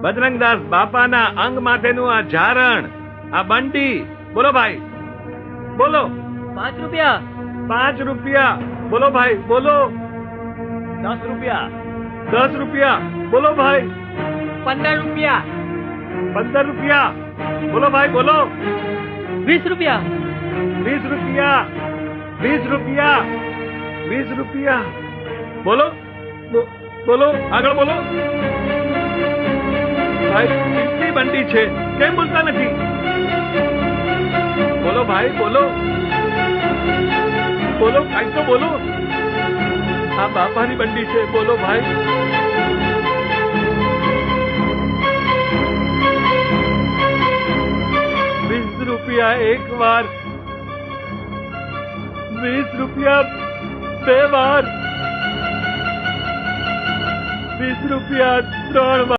બજરંગદાસ બાપાના અંગ માથેનું આ ઝારણ આ બંટી બોલો ભાઈ બોલો. પાંચ રૂપિયા. પાંચ રૂપિયા. બોલો ભાઈ બોલો. દસ રૂપિયા. દસ રૂપિયા. બોલો ભાઈ. પંદર રૂપિયા. પંદર રૂપિયા. બોલો ભાઈ બોલો. વીસ રૂપિયા. વીસ રૂપિયા. વીસ રૂપિયા. વીસ રૂપિયા. બોલો. બોલો. આગળ બોલો. ભાઈ, કેટલી બંડી છે? કેમ બોલતા નથી? બોલો ભાઈ, બોલો. બોલો, કાંઈ તો બોલો. આ બાપાની બંડી છે, બોલો ભાઈ. વીસ રૂપિયા એક વાર. વીસ રૂપિયા બે વાર. વીસ રૂપિયા ત્રણ વાર.